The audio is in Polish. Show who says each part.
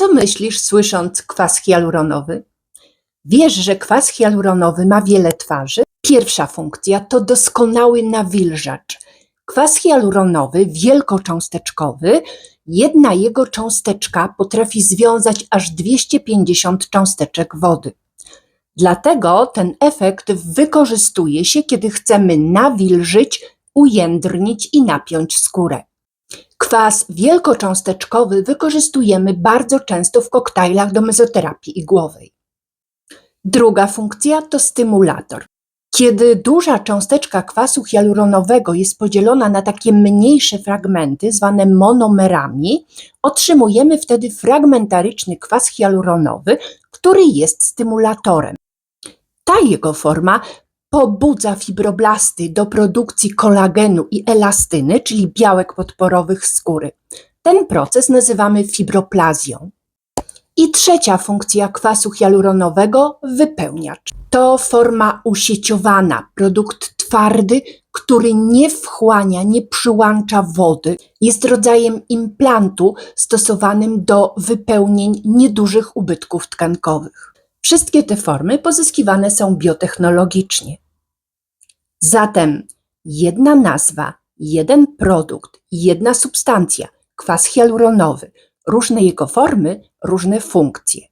Speaker 1: Co myślisz, słysząc kwas hialuronowy? Wiesz, że kwas hialuronowy ma wiele twarzy? Pierwsza funkcja to doskonały nawilżacz. Kwas hialuronowy wielkocząsteczkowy, jedna jego cząsteczka potrafi związać aż 250 cząsteczek wody. Dlatego ten efekt wykorzystuje się, kiedy chcemy nawilżyć, ujędrnić i napiąć skórę. Kwas wielkocząsteczkowy wykorzystujemy bardzo często w koktajlach do mezoterapii igłowej. Druga funkcja to stymulator. Kiedy duża cząsteczka kwasu hialuronowego jest podzielona na takie mniejsze fragmenty, zwane monomerami, otrzymujemy wtedy fragmentaryczny kwas hialuronowy, który jest stymulatorem. Ta jego forma pobudza fibroblasty do produkcji kolagenu i elastyny, czyli białek podporowych skóry. Ten proces nazywamy fibroplazją. I trzecia funkcja kwasu hialuronowego wypełniacz. To forma usieciowana, produkt twardy, który nie wchłania, nie przyłącza wody. Jest rodzajem implantu stosowanym do wypełnień niedużych ubytków tkankowych. Wszystkie te formy pozyskiwane są biotechnologicznie. Zatem jedna nazwa, jeden produkt, jedna substancja, kwas hialuronowy, różne jego formy, różne funkcje.